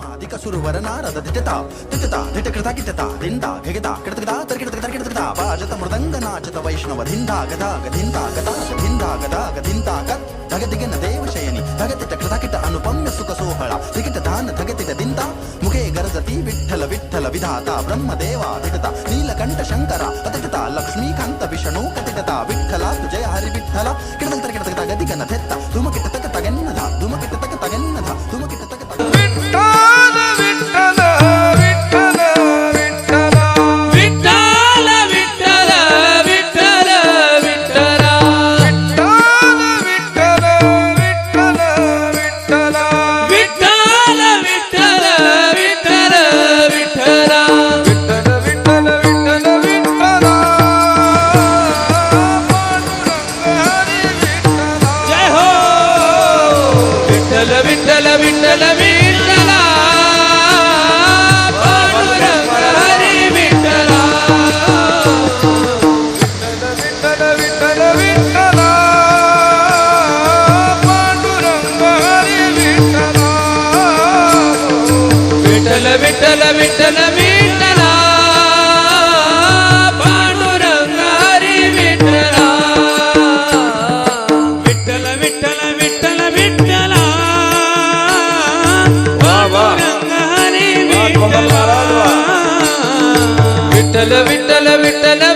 ಮಾದಿಕ ಸುರವರ ನಾರದ ದಿಟತ ದಿಟತ ದಿಟಕೃತ ಕಿಟತ ದಿಂಡ ಘಗತ ಕೃತಕೃತ ತರ್ಕಿಟಕೃತ ಕಿಟಕೃತ ಬಾಜತ ಮೃದಂಗ ನಾಚತ ವೈಷ್ಣವ ಧಿಂದ ಗದ ಗಧಿಂದ ಗದ ಧಿಂದ ಗದ ಗಧಿಂತ ಕತ್ ಧಗದಿಗನ ದೇವ ಶಯನಿ ಧಗತಿಟ ಕೃತ ಕಿಟ ಅನುಪಮ್ಯ ಸುಖ ಸೋಹಳ ಧಿಗಿಟ ದಾನ ಧಗತಿಟ ದಿಂತ ಮುಖೇ ಗರದತಿ ವಿಠಲ ವಿಠಲ ವಿಧಾತ ಬ್ರಹ್ಮದೇವ ದಿಟತ ನೀಲಕಂಠ ಶಂಕರ ಕತಿಟತ ಲಕ್ಷ್ಮೀಕಾಂತ ವಿಷ್ಣು ಕತಿಟತ ವಿಠಲ ತುಜಯ ಹರಿ ವಿಠಲ ಕಿಟತಲ್ ತರ್ಕಿಟಕೃತ ಗದಿಗನ ದೆತ್ತ విట్టల విట్టల విట్టల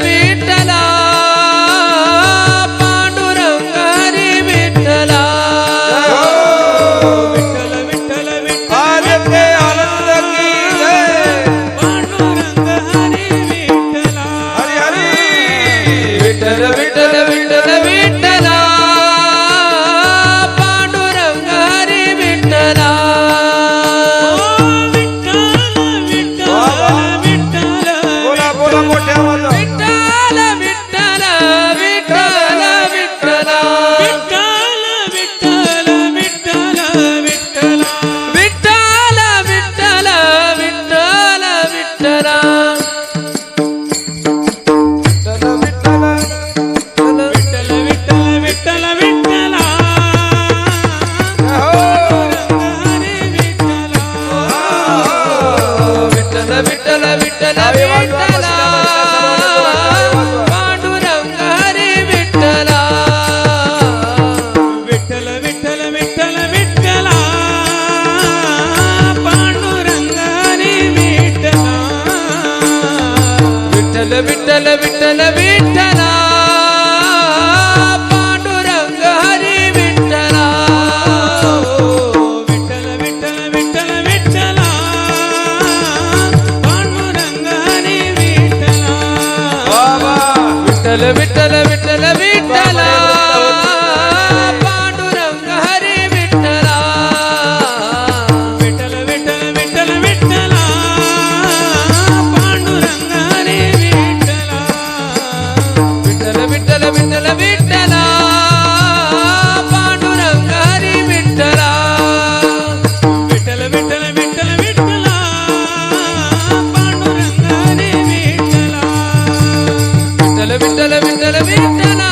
விட்டல விட்டல விட்டலா. பாண்டுரங்க ஹரி விட்டலா. விட்டல விட்டல விட்டல விட்டலா. பாண்டுரங்க ஹரி விட்டலா. விட்டல விட்டல మంగళ వింటనా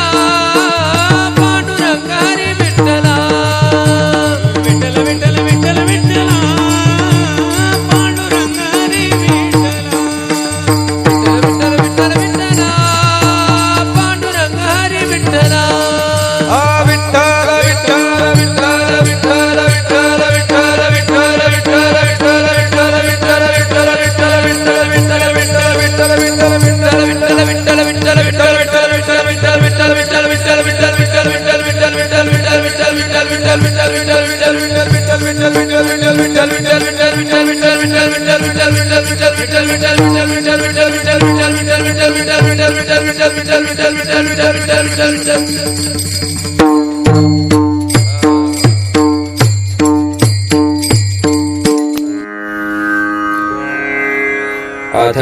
अथ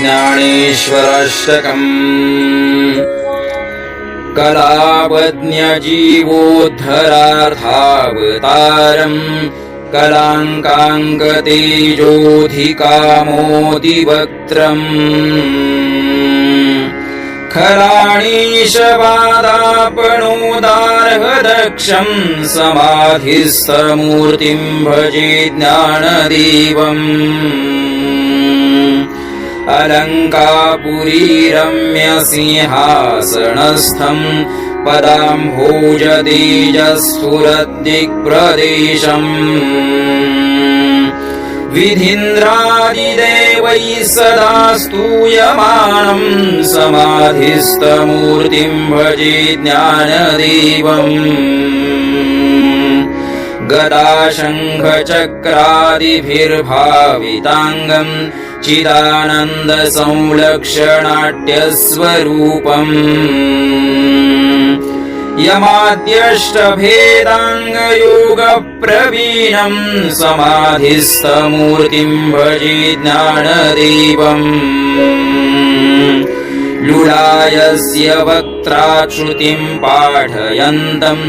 ज्ञानेश्वराशकम् कलावज्ञजीवोद्धरार्थावतारम् कलाङ्काङ्कतेजोऽधिकामोऽधिवक्त्रम् खलाणीशपादापणोदादक्षम् समाधिः स भजे ज्ञानदेवम् अलङ्कापुरीरम्यसिंहासनस्थम् पदाम्भोजतेजस्फुरद्दिक्प्रदेशम् विधीन्द्रादिदेवैः सदा स्तूयमानम् समाधिस्थमूर्तिम् भजे ज्ञानदेवम्। गदाशङ्खचक्रादिभिर्भाविताङ्गम् चिदानन्दसंलक्षणाट्यस्वरूपम्। यमाद्यष्टभेदाङ्गयोगप्रवीणम् समाधिस्थमूर्तिम् भजे ज्ञानदेवम् लुलायस्य वक्त्राच्छ्रुतिम् पाठयन्तम्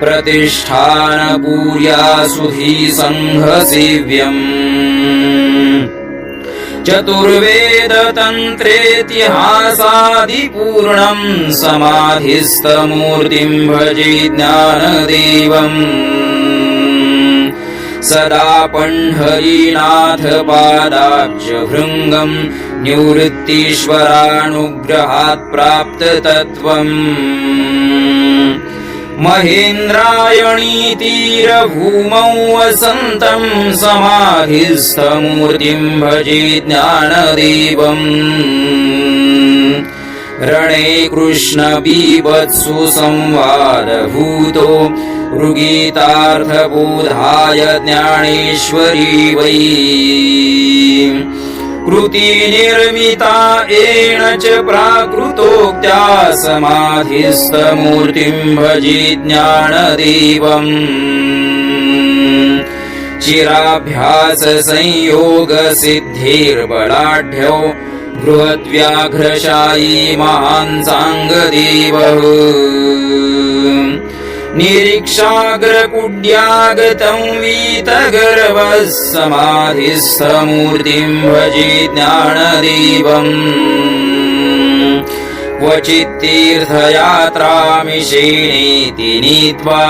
प्रतिष्ठानपूर्यासुधीसङ्घसेव्यम् चतुर्वेदतन्त्रेतिहासादिपूर्णम् समाधिस्थमूर्तिम् भजे ज्ञानदेवम्। सदा पण्ढरीनाथ पादाब्जभृङ्गम् निवृत्तीश्वरानुग्रहात् प्राप्ततत्त्वम् महेन्द्रायणीतीरभूमौ वसन्तम् समाधिस्थमूर्तिम् भजे ज्ञानदेवम्। रणे कृष्णबीभत्सु संवादभूतो मृगीतार्थबोधाय ज्ञानेश्वरी वै कृती निर्मिता येण च प्राकृतोक्त्या समाधिस्तमूर्तिम् भजी ज्ञानदेवम्। चिराभ्यास संयोग सिद्धिर्बलाढ्यौ बृहद्व्याघ्रशायी महान् साङ्गदेवः। निरीक्षाग्रकुड्यागतं वीतगर्वः समाधिस्थमूर्तिम् भजे ज्ञानदेवम्। क्वचित्तीर्थयात्रामिषेणेति नीत्वा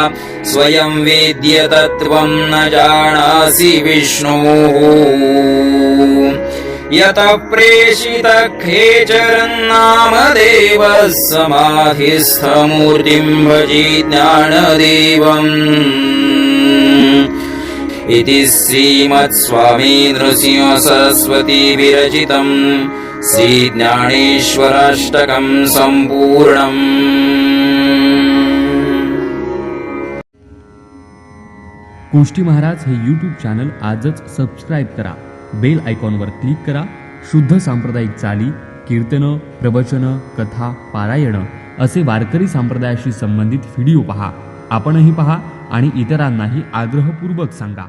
स्वयं वेद्य तत्त्वं न जानासि विष्णोः यत यतः प्रेषितखेचरन्नामदेवः समाधिस्थमूर्तिम् भजे ज्ञानदेवम्। इति श्रीमत्स्वामी नृसिंहसरस्वती विरचितम् श्रीज्ञानेश्वराष्टकम् सम्पूर्णम्। गोष्टी महाराज हे यूट्यूब चॅनल आजच सबस्क्राईब करा. बेल आयकॉनवर क्लिक करा. शुद्ध सांप्रदायिक चाली कीर्तनं प्रवचनं कथा पारायणं असे वारकरी संप्रदायाशी संबंधित व्हिडिओ पहा. आपणही पहा आणि इतरांनाही आग्रहपूर्वक सांगा.